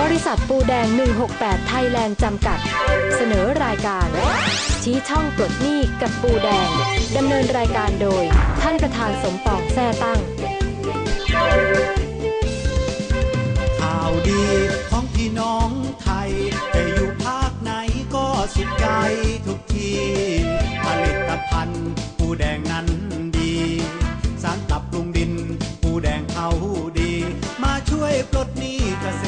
บริษัทปูแดง 168 ไทยแลนด์จำกัด เสนอรายการ ชี้ช่องปลดหนี้กับปูแดง ดำเนินรายการโดย ท่านประธานสมปองแท่ตั้ง ข่าวดีของพี่น้องไทย จะอยู่ภาคไหนก็สุขใจทุกทีผลิตภัณฑ์ปูแดงนั้นดี สารปรับปรุงดิน ปูแดงเขาดี มาช่วยปลดหนี้เกษตร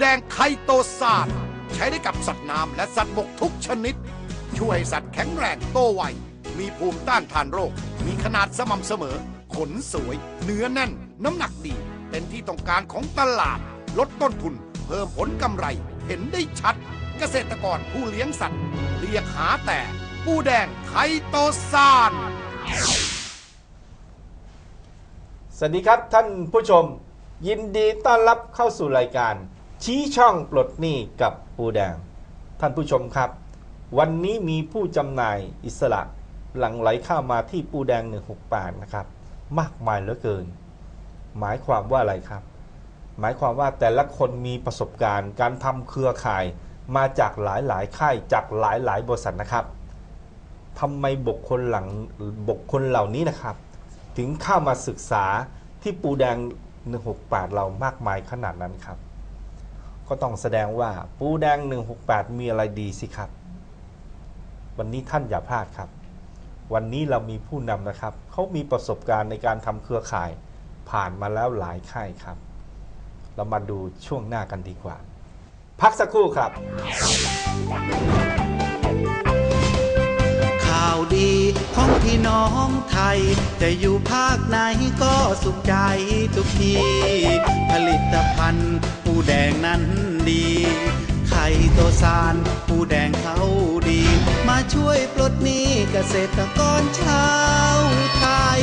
แดงไคโตซานใช้ได้กับสัตว์น้ำและสัตว์บกทุกชนิด ช่วยให้สัตว์แข็งแรงโตไว มีภูมิต้านทานโรค มีขนาดสม่ำเสมอ ขนสวย เนื้อแน่น น้ำหนักดี เป็นที่ต้องการของตลาด ลดต้นทุน เพิ่มผลกำไร เห็นได้ชัด เกษตรกรผู้เลี้ยงสัตว์ เรียกหาแต่ปูแดงไคโตซานสวัสดีครับท่านผู้ชม ยินดีต้อนรับเข้าสู่รายการ ชี้ช่องปลดหนี้กับปูแดง ท่านผู้ชมครับ วันนี้มีผู้จำหน่ายอิสระหลั่งไหลเข้ามาที่ปูแดง 168 นะครับ มากมายเหลือเกิน หมายความว่าอะไรครับ หมายความว่าแต่ละคนมีประสบการณ์ การทำเครือข่ายมาจากหลายหลายๆค่ายจากหลายหลายๆบริษัทนะครับทำไมบุคคลหลังบุคคลเหล่านี้นะครับ ถึงเข้ามาศึกษาที่ปูแดง 168 เรามากมายขนาดนั้นครับ ก็ต้องแสดงว่าปูแดง 168 มีอะไรดีสิครับ วันนี้ท่านอย่าพลาดครับ วันนี้เรามีผู้นำนะครับ เขามีประสบการณ์ในการทำเครือข่ายผ่านมาแล้วหลายค่ายครับ เรามาดูช่วงหน้ากันดีกว่า พักสักครู่ครับ พี่น้องไทย จะอยู่ภาคไหนก็สุขใจทุกที ผลิตภัณฑ์ปูแดงนั้นดี ไข่โตซานปูแดงเขาดี มาช่วยปลดหนี้เกษตรกรชาวไทย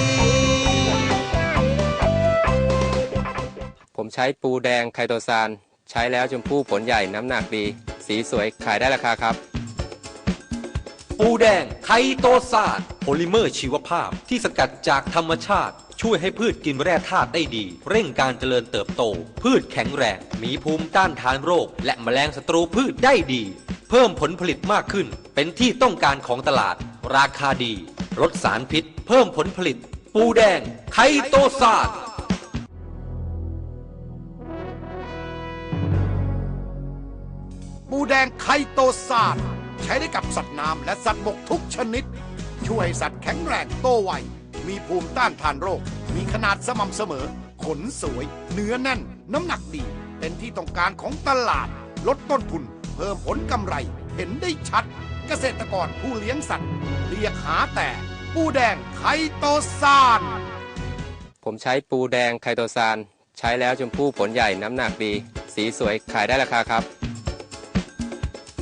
ผมใช้ปูแดงไคโตซานใช้แล้วชมพู่ผลใหญ่น้ำหนักดี สีสวยขายได้ราคาครับ ปูแดงไคโตซานโพลิเมอร์ชีวภาพที่สกัดจากธรรมชาติ ช่วยให้พืชกินแร่ธาตุได้ดี เร่งการเจริญเติบโต พืชแข็งแรง มีภูมิต้านทานโรค และแมลงศัตรูพืชได้ดี เพิ่มผลผลิตมากขึ้น เป็นที่ต้องการของตลาด ราคาดี ลดสารพิษ เพิ่มผลผลิต ปูแดงไคโตซานปูแดงไคโตซาน ใช้ได้กับสัตว์น้ำและสัตว์บกทุกชนิด ช่วยสัตว์แข็งแรงโตไว มีภูมิต้านทานโรค มีขนาดสม่ำเสมอ ขนสวย เนื้อแน่น น้ำหนักดี เป็นที่ต้องการของตลาด ลดต้นทุน เพิ่มผลกำไร เห็นได้ชัด เกษตรกรผู้เลี้ยงสัตว์ เรียกหาแต่ ปูแดงไคโตซานผมใช้ปูแดงไคโตซานใช้แล้วชมพู่ผลใหญ่น้ำหนักดี สีสวยขายได้ราคาครับ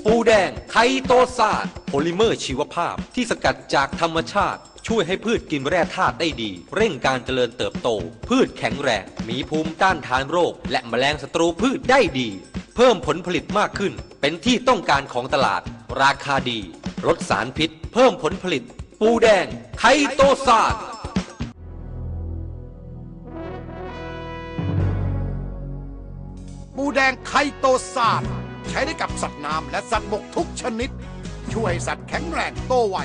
ปูแดง ไคโตซานโพลิเมอร์ชีวภาพ ที่สกัดจากธรรมชาติ ช่วยให้พืชกินแร่ธาตุได้ดี เร่งการเจริญเติบโต พืชแข็งแรง มีภูมิต้านทานโรค และแมลงศัตรูพืชได้ดี เพิ่มผลผลิตมากขึ้น เป็นที่ต้องการของตลาด ราคาดี ลดสารพิษ เพิ่มผลผลิต ปูแดง ไคโตซานปูแดงไคโตซาน ใช้ได้กับสัตว์น้ำและสัตว์บกทุกชนิด ช่วยสัตว์แข็งแรงโตไว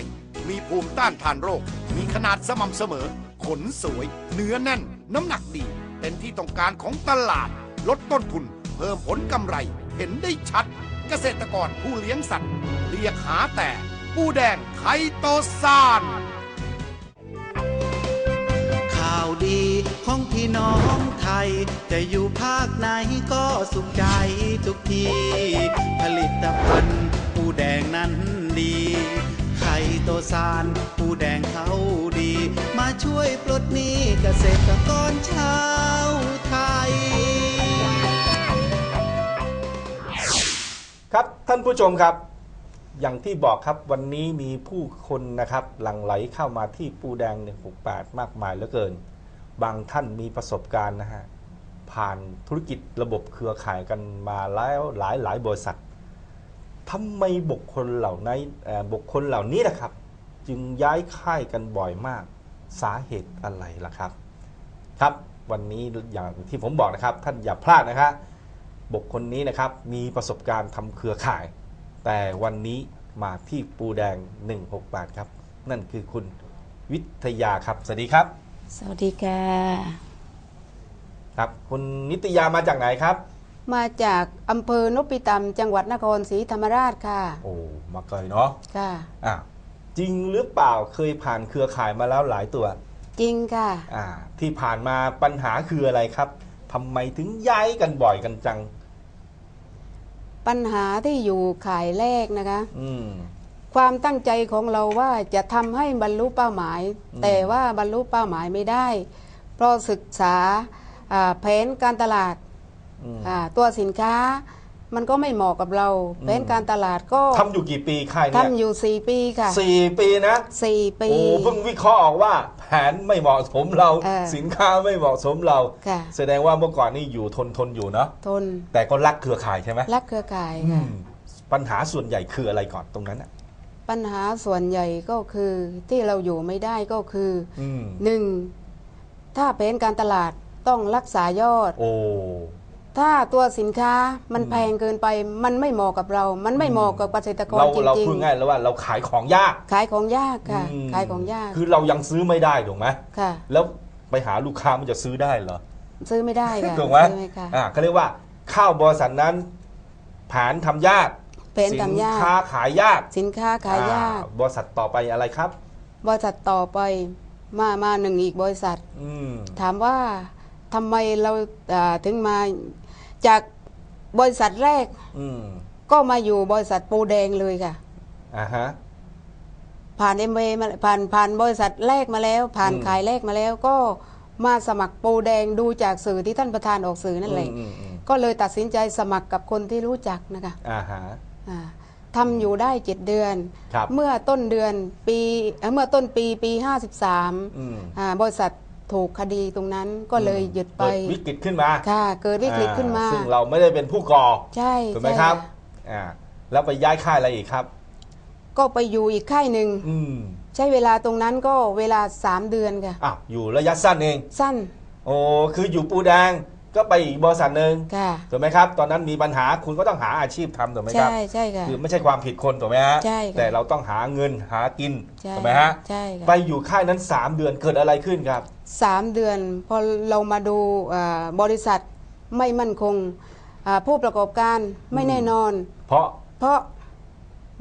มีภูมิต้านทานโรค มีขนาดสม่ำเสมอ ขนสวย เนื้อแน่น น้ำหนักดี เป็นที่ต้องการของตลาด ลดต้นทุน เพิ่มผลกำไร เห็นได้ชัด เกษตรกรผู้เลี้ยงสัตว์เรียกหาแต่ ปูแดงไคโตซานาวดีของพี่น้องไทย จะอยู่ภาคไหนก็สุขใจทุกที ผลิตภัณฑ์ปูแดงนั้นดี ไข่โตซานปูแดงเขาดี มาช่วยปลดหนี้เกษตรกรชาวไทย ครับท่านผู้ชมครับอย่างที่บอกครับวันนี้มีผู้คนนะครับ หลั่งไหลเข้ามาที่ปูแดง168 มากมายเหลือเกิน บางท่านมีประสบการณ์นะฮะผ่านธุรกิจระบบเครือข่ายกันมาแล้วหลายหลายบริษัททำไมบุคคลเหล่านี้เอ่อบุคคลเหล่านี้นะครับ จึงย้ายค่ายกันบ่อยมากสาเหตุอะไรล่ะครับ ครับวันนี้อย่างที่ผมบอกนะครับ ท่านอย่าพลาดนะครับบุคคลนี้นะครับมีประสบการณ์ทำเครือข่าย แต่วันนี้มาที่ปูแดง 168 ครับ นั่นคือคุณวิทยาครับ สวัสดีครับ สวัสดีค่ะ ครับ คุณนิตยามาจากไหนครับ มาจากอำเภอนพิตำจังหวัดนครศรีธรรมราชค่ะ โอ้มาไกลเนาะค่ะอะจริงหรือเปล่าเคยผ่านเครือข่ายมาแล้วหลายตัว จริงค่ะ อ่า ที่ผ่านมาปัญหาคืออะไรครับทำไมถึงย้ายกันบ่อยกันจัง ปัญหาที่อยู่ข่ายแรกนะคะ อืม ความตั้งใจของเราว่าจะทำให้บรรลุเป้าหมายอืมแต่ว่าบรรลุเป้าหมายไม่ได้ เพราะศึกษาอ่าแผนการตลาดอืมอ่าตัวสินค้ามันก็ไม่เหมาะกับเราอืมแผนการตลาดก็ทำอยู่กี่ปีค่ายเนี่ยทำอยู่4ปีค่ะสี่ปีนะ4ปีโอ้เพิ่งวิเคราะห์ออกว่า แผนไม่เหมาะสมเราเออสินค้าไม่เหมาะสมเราค่ะแสดงว่าเมื่อก่อนนี่อยู่ทนทนอยู่เนาะทน แต่ก็รักเครือข่ายใช่ไหมรักเครือข่ายอืค่ะมปัญหาส่วนใหญ่คืออะไรก่อนตรงนั้นอะ ปัญหาส่วนใหญ่ก็คือที่เราอยู่ไม่ได้ก็คืออืมหนึ่งถ้าแผนการตลาดต้องรักษายอด โอ้ ถ้าตัวสินค้ามันอืม แพงเกินไป มันไม่เหมาะกับเรา มันไม่เหมาะกับเกษตรกรเราจเราริงพูดง่ายแล้วว่าเราขายของยากๆ ขายของยากค่ะ อืมขายของยากคือเรายังซื้อไม่ได้ถูกไหมค่ะ แล้วไปหาลูกค้ามันจะซื้อได้เหรอซื้อไม่ได้ค่ะถูกไหมซื้อไม่ค่ะ อ่าเขาเรียกว่าข้าวบริษัทนั้นแผนทำยาก แผนทำยากสินค้าขายยากสินค้าขายยาก อ่บริษัทต่อไปอะไรครับ บริษัทต่อไปมามาหนึ่งอีกบริษัท อืม ถามว่าทำไมเราอ่าถึงมาจากบริษัทแรกอืมก็มาอยู่บริษัทปูแดงเลยค่ะ อ่าฮะ ผ่านเอ็มเมาผ่านผ่านบริษัทแรกมาแล้ว ผ่านอืม ขายแรกมาแล้ว ก็มาสมัครปูแดงดูจากสื่อที่ท่านประธานออกสื่อนั่นแหละอืมอืมอืมก็เลยตัดสินใจสมัครกับคนที่รู้จักนะคะ อ่าฮะอ่า ทำอยู่ได้เจ็ดเดือน ครับ เมื่อต้นเดือนปีเอ่อเมื่อต้นปีปี อืม 53อ่าบริษัทถูกคดีตรงนั้นก็เลยหยุดไป เกิดวิกฤตขึ้นมาค่ะเกิดวิกฤตขึ้นมา อ่ซึ่งเราไม่ได้เป็นผู้ก่อใช่ถูกไหมใช่ครับะอ่าแล้วไปย้ายค่ายอะไรอีกครับ ก็ไปอยู่อีกค่ายหนึ่ง อืมใช้เวลาตรงนั้นก็เวลา 3 เดือนค่ะ อะอยู่ระยะสั้นเอง สั้น โอ้คืออยู่ปูแดง ก็ไปอีกบริษัทหนึ่งค่ะถูกไหมครับ ตอนนั้นมีปัญหาคุณก็ต้องหาอาชีพทำถูกไหมครับ ใช่ใช่ค่ะ คือไม่ใช่ความผิดคนถูกไหมฮะใช่ค่ะแต่เราต้องหาเงินหากินใช่ถูกไหมฮะใช่ค่ะ ไปอยู่ค่ายนั้น 3 เดือนเกิดอะไรขึ้นครับ สามเดือนพอเรามาดูอ่าบริษัทไม่มั่นคงอ่าผู้ประกอบการไม่แน่นอน เพราะเพราะ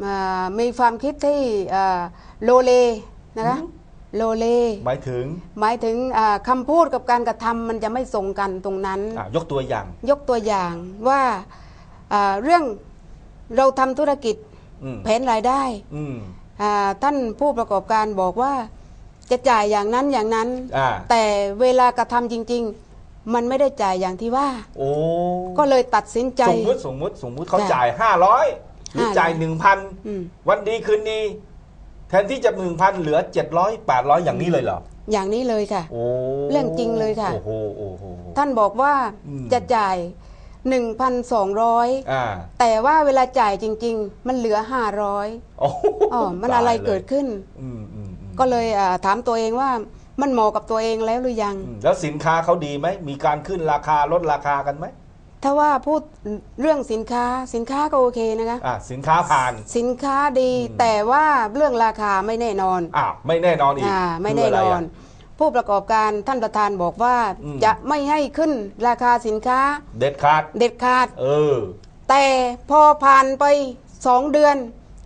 อ่ามีความคิดที่อ่าโลเลนะคะ โลเล หมายถึงหมายถึงอ่าคำพูดกับการกระทำมันจะไม่ส่งกันตรงนั้น อะยกตัวอย่าง ยกตัวอย่างว่าอ่าเรื่องเราทำธุรกิจอืมแผนรายได้อืมอ่าท่านผู้ประกอบการบอกว่าจะจ่ายอย่างนั้นอย่างนั้น อ่าแต่เวลากระทำจริง ๆ มันไม่ได้จ่ายอย่างที่ว่า โอ้ก็เลยตัดสินใจ สมมติสมมติสมมติเขาค่ะจ่าย 500 หรือ500จ่ายอืม1,000วันดีคืนดี แทนที่จะ1,000เหลือ700 800อย่างนี้เลยเหรอ อย่างนี้เลยค่ะ โอ้เรื่องจริงเลยค่ะ โอ้โหโอ้โห ท่านบอกว่าอืม จะจ่าย 1,200 อ่าแต่ว่าเวลาจ่ายจริง ๆ มันเหลือ 500โอ้โหอ๋อมันอะไรตายลยเกิดขึ้น อืมอืมอืมก็เลยอ่าถามตัวเองว่ามันเหมาะกับตัวเองแล้วหรือยัง อืมแล้วสินค้าเขาดีไหม มีการขึ้นราคาลดราคากันไหม ถ้าว่าพูดเรื่องสินค้าสินค้าก็โอเคนะคะ อ่าสินค้าผ่าน สินค้าดีอืมแต่ว่าเรื่องราคาไม่แน่นอนอ่าไม่แน่นอนอีกอ่าไม่คืแน่ะรนออะนผู้ประกอบการท่านประธานบอกว่าอืม จะไม่ให้ขึ้นราคาสินค้าเด็ดขาดเด็ดขาด เออ แต่พอผ่านไปสองเดือน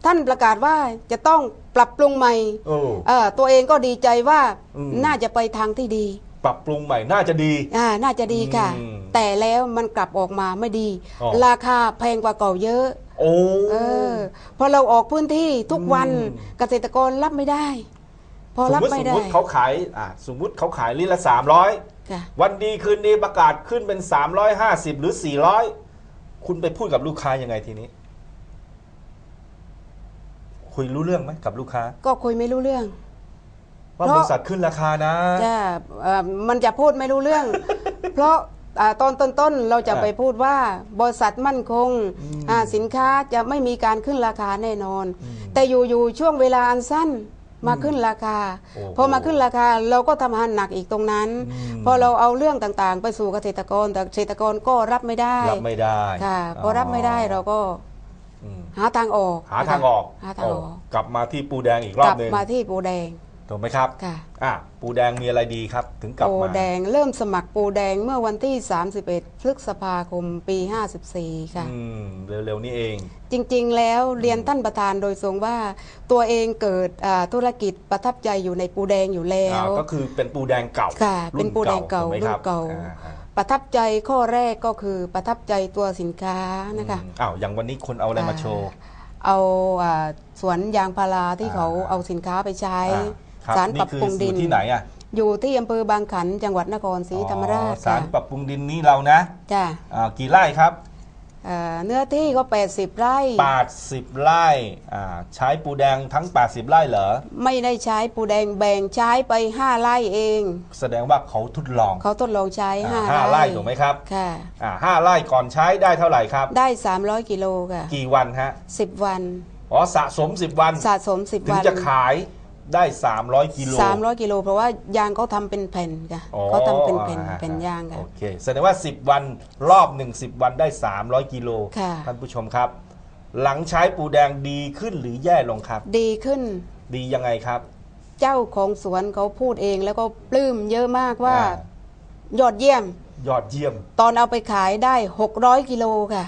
ท่านประกาศว่าจะต้องปรับปรุงใหม่เออเออตัวเองก็ดีใจว่าอืม น่าจะไปทางที่ดี ปรับปรุงใหม่น่าจะดี อ่าน่าจะดีค่ะ อืมแต่แล้วมันกลับออกมาไม่ดี อ๋อ ราคาแพงกว่าเก่าเยอะโอ้โอ้ เออพอเราออกพื้นที่ทุกวันอืม เกษตรกรรับไม่ได้ พอสมรับมติไม่สมได้มติเขาขายอ่าสมมติเขาขายลิตรละสามร้อยค่ะวันดีคืนดีประกาศขึ้นเป็น 350 หรือ 400 คุณไปพูดกับลูกค้ายังไงทีนี้ คุยรู้เรื่องไหมกับลูกค้า ก็คุยไม่รู้เรื่อง ว่าเพราะบริษัทขึ้นราคานะจะเอ่อมันจะพูดไม่รู้เรื่อง เพราะอ่าตอนต้นๆเราจะอ่าไปพูดว่าบริษัทมั่นคงอ่าสินค้าจะไม่มีการขึ้นราคาแน่นอน แต่อยู่ๆช่วงเวลาอันสั้นมาขึ้นราคาโอ้โหพอมาขึ้นราคาเราก็ทำงานหนักอีกตรงนั้นอืมพอเราเอาเรื่องต่างๆ ไปสู่เกษตรกรแต่เกษตรกรก็รับไม่ได้รับไม่ได้ค่ะพอรับไม่ได้เราก็อืมหาทางออก หาทางออกหาทางออกโกลับมาที่ปูแดงอีกรกอลับหนึ่งมาที่ปูแดง ถูกไหมครับค่ะ อะปูแดงมีอะไรดีครับ ถึงกลับปูมาแดงเริ่มสมัครปูแดงเมื่อวันที่ 31 พฤษภาคมปี 54 ค่ะ อืมเร็วๆนี้เอง จริงๆ แล้วเรียนท่านประธานโดยทรงว่า ตัวเองเกิดอ่าธุรกิจประทับใจอยู่ในปูแดงอยู่แล้อ่าวก็คือเป็นปูแดงเก่าค่ะเป็นปูแดงเก่าถูไหมรุ่คนรับเก่าอ่อ่า ประทับใจข้อแรกก็คือประทับใจตัวสินค้านะคะอืมอ้าวอย่างวันนี้คนเอาอะไรมาโชว์ เอาอ่าสวนยางพาราที่อ่าเขาเอาสินค้าไปใช้ อ่าครับ สารปรับนี่คือปรุงดินอยู่ที่ไหนอะอยู่ที่อำเภอบางขันจังหวัดนครศรีธรรมราชอ๋อสารค่ะปรับปรุงดินนี้เรานะจ้ะอ่ากี่ไร่ครับอ่าเนื้อที่ก็ 80 ไร่ 80 ไร่อ่าใช้ปูแดงทั้ง 80 ไร่เหรอ ไม่ได้ใช้ปูแดงแบ่งใช้ไป 5 ไร่เอง แสดงว่าเขาทดลอง เขาทดลองใช้อ่า5ห้าไร่ถูกไหมครับ ค่ะอ่าห้าไร่ก่อนใช้ได้เท่าไหร่ครับ ได้ 300 กิโลค่ะ กี่วันฮะ 10 วัน อ๋อ สะสม 10 วัน สะสม 10ถึงวันจะขาย ได้ 300กิโล300กิโลเพราะว่ายางเขาทำเป็นแผ่นค่ะอ๋อเขาทำเป็นแผ่นอ่แผ่นยางค่ะ โอเคแสดงว่า 10 วันรอบหนึ่ง10 วันได้ 300กิโลค่ะ ท่านผู้ชมครับ หลังใช้ปูแดงดีขึ้นหรือแย่ลงครับ ดีขึ้น ดียังไงครับ เจ้าของสวนเขาพูดเองแล้วก็ปลื้มเยอะมากว่า อ่ยอดเยี่ยม ยอดเยี่ยม ตอนเอาไปขายได้ 600กิโลค่ะ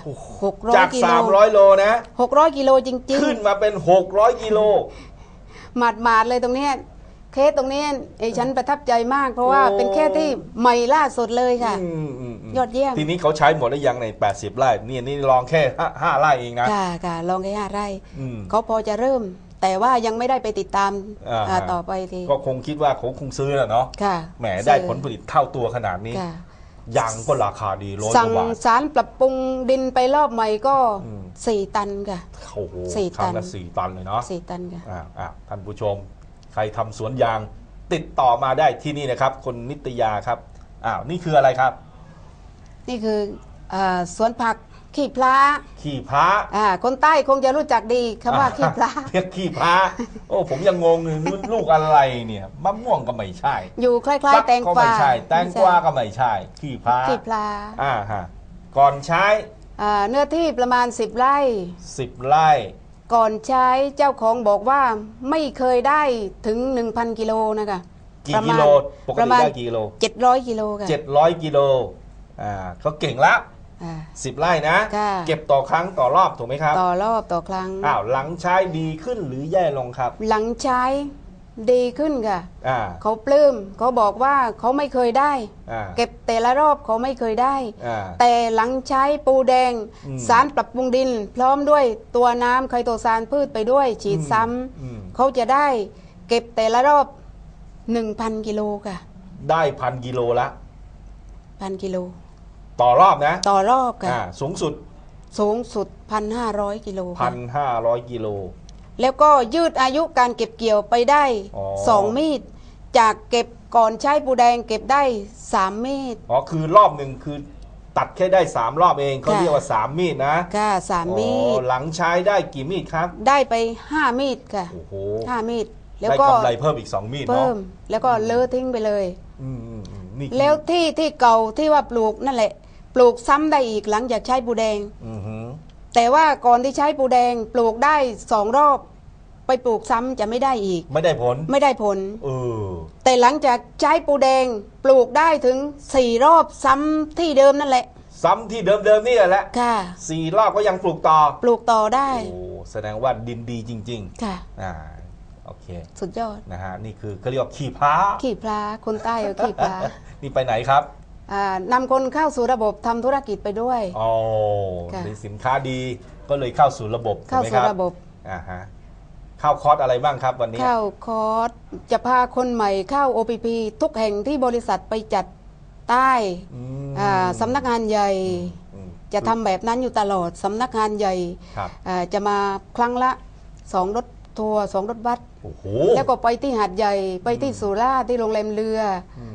จาก 600กิโล300 โลนะ 600กิโลจริง ขึ้นมาเป็น 600กิโลๆ หมาดหมาดๆเลยตรงเนี้ยเคสตรงเนี้ยไอ้ฉันประทับใจมาก เพราะว่าโอ้ เป็นเคสที่ใหม่ล่าสุดเลยค่ะ อืมอืมมยอดเยี่ยม ทีนี้เขาใช้หมดแล้วยังใน 80ไร่นี่นี่ลองแค่ห้าห้าไร่เองนะ ค่ะค่ะลองแค่ห้าไร่อืมเขาพอจะเริ่ม แต่ว่ายังไม่ได้ไปติดตามอ่า อ่าฮะต่อไปทีก็คงคิดว่าเขาคงซื้อแหละเนาะค่ะแหมได้ซื้อผลผลิตเท่าตัวขนาดนี้ ค่ะยางก็ราคาดีร้อยกสั่งว่าบาท สารปรับปรุงดินไปรอบใหม่ก็อืม สี่ตันค่ะ โอ้โหสี่ครั้งตัละน สี่ตันเลยเนาะสี่ตันค่ะ อ่าอ่าท่านผู้ชม ใครทำสวนยางติดต่อมาได้ที่นี่นะครับคนนิตยาครับอ้าวนี่คืออะไรครับ นี่คืออาสวนผักขี้พลาขี้พระ อ่าคนใต้คงจะรู้จักดีคำว่าขี้พลาเรียกขี้พระ โอ้ผมยังงงเลยนู่นลูกอะไรเนี่ยมะม่วงก็ไม่ใช่อยู่คล้ายฟัๆแตงก็กวาไม่ใช่ แตงกวาก็ไม่ใช่ขี้พระขี้พลา อ่าฮะก่อนใช้ อ่าเนื้อที่ประมาณ 10 ไร่สิบไร่ ก่อนใช้เจ้าของบอกว่าไม่เคยได้ถึง 1,000 กิโลนะคะกี่ประกิมาณโลปกประติมาณได้กี่กิโล700 กิโลค่ะเจ็ดร้อยกิโลอ่าเขาเก่งละอ่าสิบไร่นะค่ะเก็บต่อครั้งต่อรอบถูกไหมครับ ต่อรอบต่อครั้งอ้าวหลังใช้ดีขึ้นหรือแย่ลงครับ หลังใช้ ดีขึ้นค่ะ อ่า เขาปลื้มเขาบอกว่าเขาไม่เคยได้ อ่า เก็บแต่ละรอบเขาไม่เคยได้ อ่า แต่หลังใช้ปูแดง อืมสารปรับปรุงดิน พร้อมด้วยตัวน้ำไคโตซานพืชไปด้วย ฉีดซ้อืมำเขาจะได้เก็บแต่ละรอบ 1,000 กิโลค่ะได้พันกิโลละ พันกิโล ต่อรอบนะต่อรอบค่ะ อ่า สูงสุด สูงสุด 1,500 กิโลพัค่ะนห้าร้อยกิโล แล้วก็ยืดอายุการเก็บเกี่ยวไปได้อ๋อ2มีด จากเก็บก่อนใช้ปูแดงเก็บได้3มีด อ๋อคือรอบหนึ่งคือตัดแค่ได้สามรอบเองเขาค่ะ เรียกว่าสามมีดนะค่ะสามมีอ๋อด หลังใช้ได้กี่มีดครับได้ไป5มีดค่ะโอ้โหห้ามีด แล้วได้ก็กำไรเพิ่มอีกสองมีดเพิ่เนาะมแล้วก็เลอะทิ้งไปเลย อืมอืมอืมนี่คือแล้วที่ที่เก่าที่ว่าปลูกนั่นแหละ ปลูกซ้ำได้อีกหลังจากใช้ปูแดง อือหือ แต่ว่าก่อนที่ใช้ปูแดงปลูกได้สองรอบ ไปปลูกซ้ำจะไม่ได้อีก ไม่ได้ผลไม่ได้ผล เออแต่หลังจากใช้ปูแดงปลูกได้ถึงสี่รอบซ้ำที่เดิมนั่นแหละ ซ้ำที่เดิมๆนี่แหละค่ะ สี่รอบก็ยังปลูกต่อปลูกต่อได้โอ้แสดงว่าดินดีจริงค่ะ ๆอ่าโอเคสุดยอดนะฮะนี่คือเขาเรียกว่าขี้พร้าขี้พลาคนใต้เอาขี้พลา นี่ไปไหนครับ อ่านำคนเข้าสู่ระบบทำธุรกิจไปด้วย อ๋อค่ะ มีสินค้าดีก็เลยเข้าสู่ระบบถูเข้ากไหมสู่ครับระบบอ่าฮะเข้าคอร์สอะไรบ้างครับวันนี้ เข้าคอร์สจะพาคนใหม่เข้า OPP ทุกแห่งที่บริษัทไปจัดใต้อืมอ่าสำนักงานใหญ่ อืมจะทำแบบนั้นอยู่ตลอดสำนักงานใหญ่ครับอ่าจะมาครั้งละสองรถทัวร์สองรถบัส โอ้โห แล้วก็ไปที่หาดใหญ่ไปที่สุราษฎร์ที่โรงแรมเรืออืม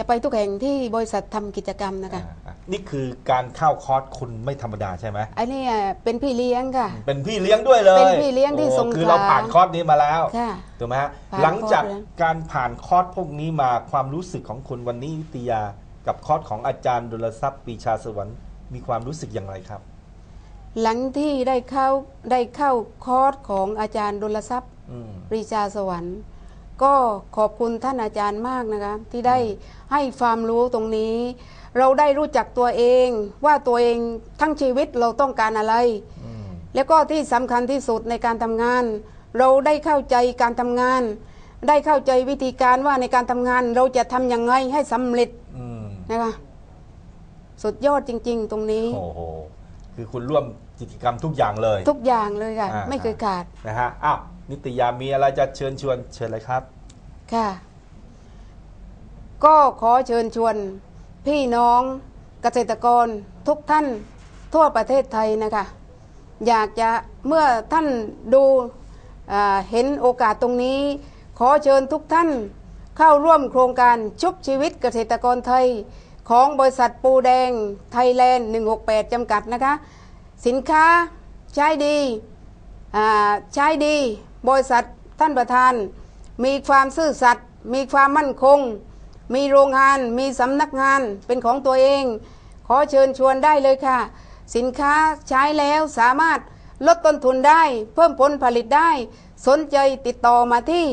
จะไปทุกแห่งที่บริษัททำกิจกรรมนะคะอ่าอะนี่คือการเข้าคอร์สคุณไม่ธรรมดาใช่ไหม ไอ้นี่เป็นพี่เลี้ยงค่ะ เป็นพี่เลี้ยงด้วยเลยเป็นพี่เลี้ยงที่โอ้สงขลาคือเราผ่านคอร์สนี้มาแล้ว ค่ะ ถูกไหมฮะ ผ่านหลังจากคอร์สแล้ว การผ่านคอร์สพวกนี้มาความรู้สึกของคุณวันนี้วิทยา กับคอร์สของอาจารย์ดุลทรัพย์ปีชาสวรรค์มีความรู้สึกอย่างไรครับ หลังที่ได้เข้าได้เข้าคอร์สของอาจารย์ดลทรัพย์อืม ปรีชาสวรรค์ ก็ขอบคุณท่านอาจารย์มากนะคะ ที่ได้ให้ความรู้ตรงนี้ เราได้รู้จักตัวเองว่าตัวเองทั้งชีวิตเราต้องการอะไรอืมแล้วก็ที่สำคัญที่สุดในการทำงาน เราได้เข้าใจการทำงาน ได้เข้าใจวิธีการว่าในการทำงาน เราจะทำยังไงให้สำเร็จอืมนะคะสุดยอดจริง ๆ ตรงนี้ โอ้โห คือคุณร่วมกิจกรรมทุกอย่างเลย ทุกอย่างเลยค่ะอ่าไม่เคยขาดนะฮะอ้าว นิตยามีอะไรจะเชิญชวนเชิญเลยครับ ค่ะ ก็ขอเชิญชวน พี่น้องเกษตรกรทุกท่านทั่วประเทศไทยนะคะ อยากจะเมื่อท่านดูเห็นโอกาสตรงนี้ ขอเชิญทุกท่านเข้าร่วมโครงการชุบชีวิตเกษตรกรไทย ของบริษัทปูแดงไทยแลนด์ 168 จำกัดนะคะ สินค้าใช้ดีใช้ดี บริษัทท่านประธาน มีความซื่อสัตย์มีความมั่นคง มีโรงงาน มีสำนักงานเป็นของตัวเอง ขอเชิญชวนได้เลยค่ะ สินค้าใช้แล้วสามารถลดต้นทุนได้ เพิ่มผลผลิตได้ สนใจติดต่อมาที่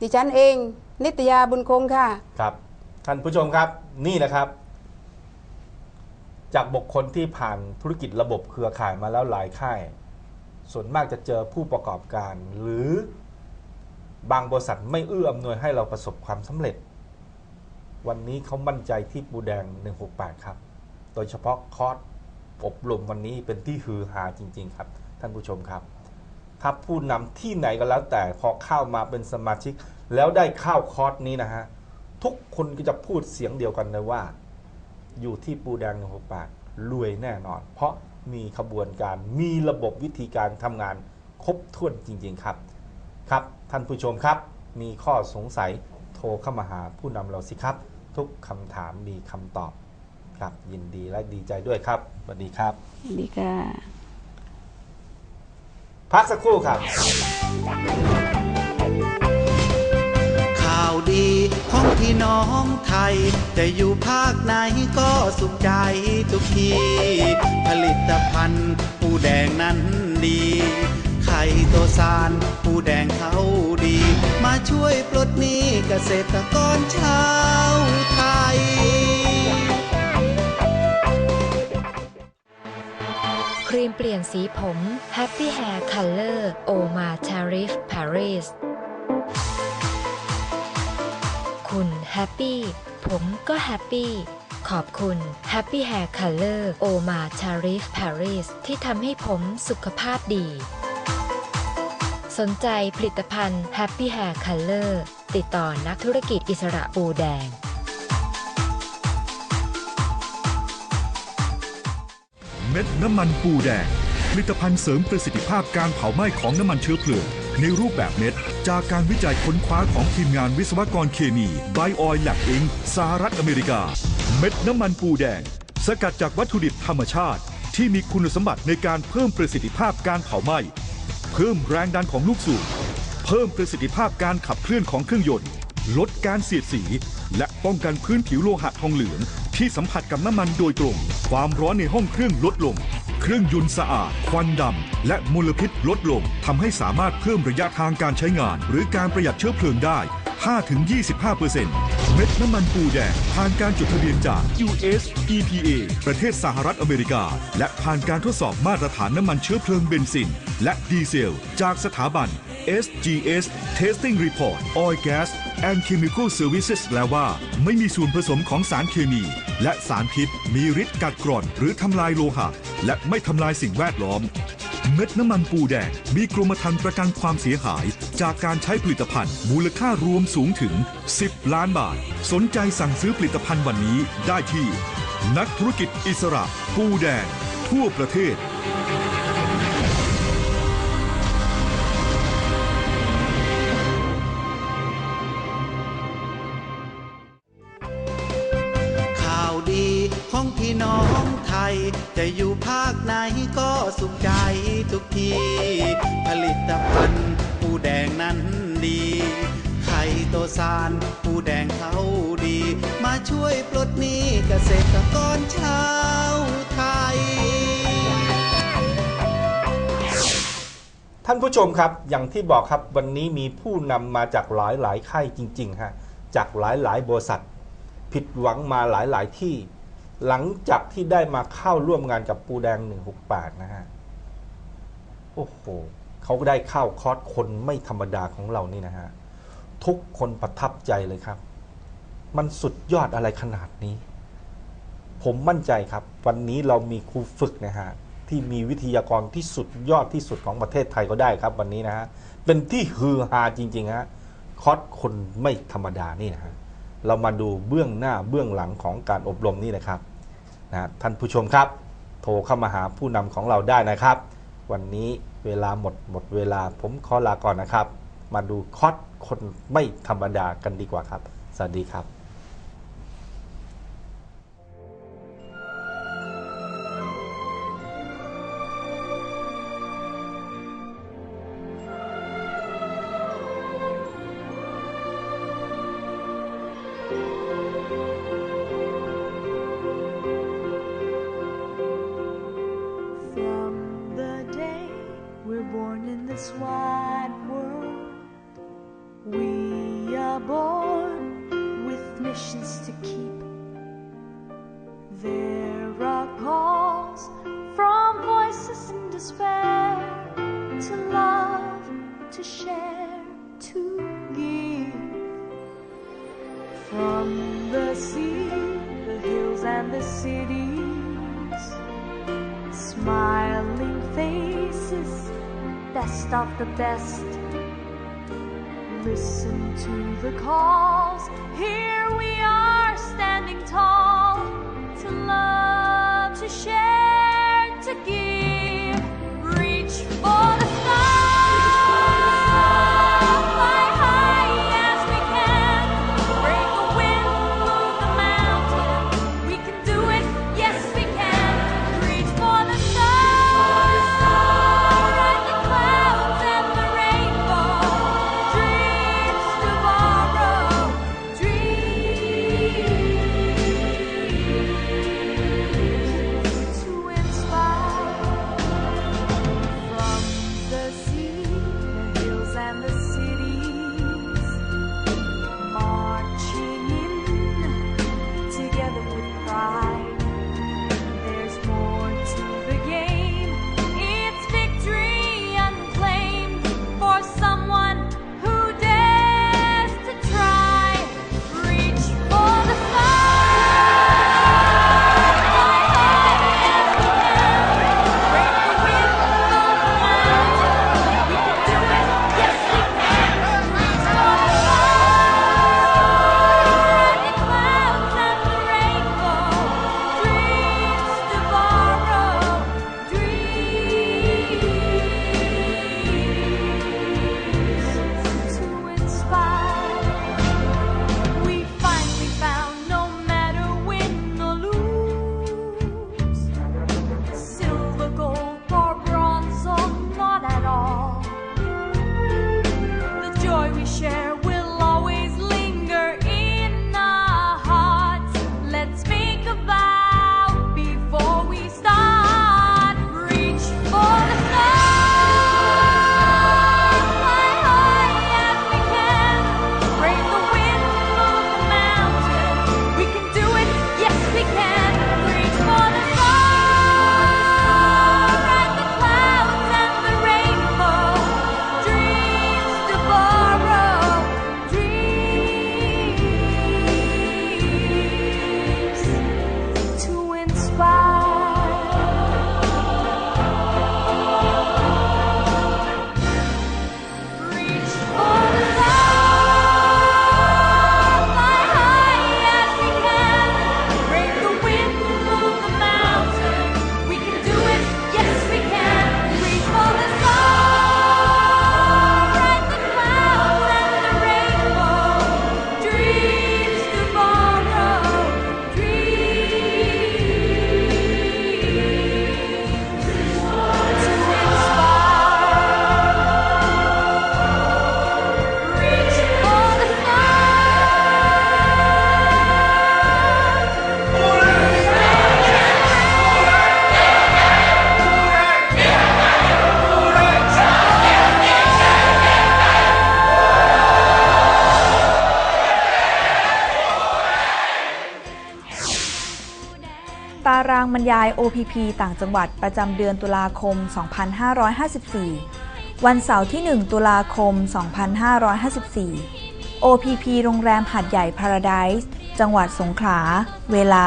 ดิฉันเอง นิตยาบุญคงค่ะ ครับ ท่านผู้ชมครับนี่นะครับ จากบุคคลที่ผ่านธุรกิจระบบเครือข่ายมาแล้วหลายค่าย ส่วนมากจะเจอผู้ประกอบการ หรือบางบริษัทไม่เอื้ออำนวยให้เราประสบความสำเร็จ วันนี้เขามั่นใจที่ปูแดง 168 ครับ โดยเฉพาะคอร์สอบรมวันนี้เป็นที่ฮือฮาจริง ๆ ครับ ท่านผู้ชมครับ ถ้าผู้นำที่ไหนก็แล้วแต่พอเข้ามาเป็นสมาชิก แล้วได้เข้าคอร์สนี้นะฮะ ทุกคนก็จะพูดเสียงเดียวกันเลยว่า อยู่ที่ปูแดงหนึ่งหกแปดรวยแน่นอน เพราะ มีขบวนการ มีระบบวิธีการทำงานครบถ้วนจริง ๆ ครับ ครับท่านผู้ชมครับ มีข้อสงสัยโทรเข้ามาหาผู้นำเราสิครับ ทุกคำถามมีคำตอบครับยินดีและดีใจด้วยครับสวัสดีครับดีค่ะ พักสักครู่ครับ พี่น้องไทย จะอยู่ภาคไหนก็สุขใจทุกที ผลิตภัณฑ์ปูแดงนั้นดี ไข่ตัวสารปูแดงเขาดี มาช่วยปลดหนี้เกษตรกรชาวไทยครีมเปลี่ยนสีผม Happy Hair Color Oma Tarif Paris คุณแฮปปี้ ผมก็แฮปปี้ ขอบคุณ Happy Hair Color Oma Tarif Paris ที่ทำให้ผมสุขภาพดี สนใจผลิตภัณฑ์ Happy Hair Color ติดต่อนักธุรกิจอิสระปูแดงเม็ดน้ำมันปูแดงผลิตภัณฑ์เสริมประสิทธิภาพการเผาไหม้ของน้ำมันเชื้อเพลิง ในรูปแบบเม็ด จากการวิจัยค้นคว้าของทีมงานวิศวกรเคมีไบออยแลบอิงสหรัฐอเมริกา เม็ดน้ำมันปูแดง สกัดจากวัตถุดิบธรรมชาติ ที่มีคุณสมบัติในการเพิ่มประสิทธิภาพการเผาไหม้ เพิ่มแรงดันของลูกสูบเพิ่มประสิทธิภาพการขับเคลื่อนของเครื่องยนต์ ลดการเสียดสี และป้องกันพื้นผิวโลหะทองเหลือง ที่สัมผัสกับน้ำมันโดยตรง ความร้อนในห้องเครื่องลดลง เครื่องยนต์สะอาด ควันดำ และมลพิษลดลงทำให้สามารถเพิ่มระยะทางการใช้งาน หรือการประหยัดเชื้อเพลิงได้ 5-25%เม็ดน้ำมันปูแดงผ่านการจดทะเบียนจาก US EPA ประเทศสหรัฐอเมริกา และผ่านการทดสอบมาตรฐานน้ำมันเชื้อเพลิงเบนซิน และดีเซล จากสถาบัน SGS Testing Report Oil Gas and Chemical Services แล้วว่า ไม่มีส่วนผสมของสารเคมี และสารพิษมีฤทธิ์กัดกร่อนหรือทำลายโลหะ และไม่ทำลายสิ่งแวดล้อม เม็ดน้ำมันปูแดงมีกรมธรรม์ประกันความเสียหาย จากการใช้ผลิตภัณฑ์ มูลค่ารวมสูงถึง 10 ล้านบาท สนใจสั่งซื้อผลิตภัณฑ์วันนี้ได้ที่ นักธุรกิจอิสระ ปูแดง ทั่วประเทศ ทุกทีผลิตภัณฑ์ปูแดงนั้นดี ไข่โตซานปูแดงเขาดี มาช่วยปลดหนี้เกษตรกรชาวไทย ท่านผู้ชมครับอย่างที่บอกครับวันนี้มีผู้นำมาจากหลายหลายๆค่ายจริงๆฮะจากหลายหลายๆบริษัท ผิดหวังมาหลายหลายๆที่ หลังจากที่ได้มาเข้าร่วมงานกับปูแดง 168 นะฮะ โอ้โหเขาได้เข้าคอร์สคนไม่ธรรมดาของเรานี่นะฮะ ทุกคนประทับใจเลยครับ มันสุดยอดอะไรขนาดนี้ ผมมั่นใจครับ วันนี้เรามีครูฝึกนะฮะ ที่มีวิทยากรที่สุดยอดที่สุดของประเทศไทยก็ได้ครับ วันนี้นะฮะ เป็นที่ฮือฮาจริงๆฮะคอร์สคนไม่ธรรมดานี่นะฮะเรามาดูเบื้องหน้าเบื้องหลังของการอบรมนี่นะครับนะฮะท่านผู้ชมครับ โทรเข้ามาหาผู้นำของเราได้นะครับ วันนี้เวลาหมดหมดเวลาผมขอลาก่อนนะครับ มาดูคอร์สคนไม่ธรรมดากันดีกว่าครับ สวัสดีครับ born in this wide world, we are born with missions to keep. There are calls from voices in despair to love, to share, to give. From the sea, the hills, and the cities faces, best of the best. Listen to the calls. Here we are standing tall to love, to share, ยาย OPP ต่างจังหวัดประจำเดือนตุลาคม 2554 วันเสาร์ที่ 1 ตุลาคม 2554 OPP โรงแรมหัดใหญ่ Paradise จังหวัดสงขลา เวลา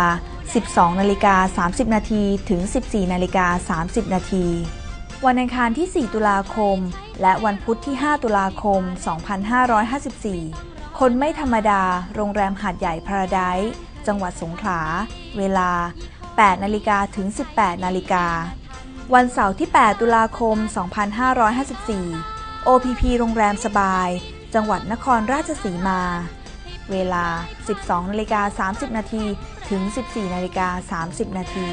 12นาฬิกา30 นาทีถึง 14นาฬิกา30 นาทีวันอังคารที่ 4 ตุลาคม และวันพุธที่ 5 ตุลาคม 2554 คนไม่ธรรมดา โรงแรมหาดใหญ่ Paradise จังหวัดสงขลา เวลา 8นาฬิกาถึง 18นาฬิกา วันเสาร์ที่ 8 ตุลาคม 2554 OPP โรงแรมสบาย จังหวัดนครราชสีมา เวลา 12นาฬิกา30นาทีถึง 14นาฬิกา30นาที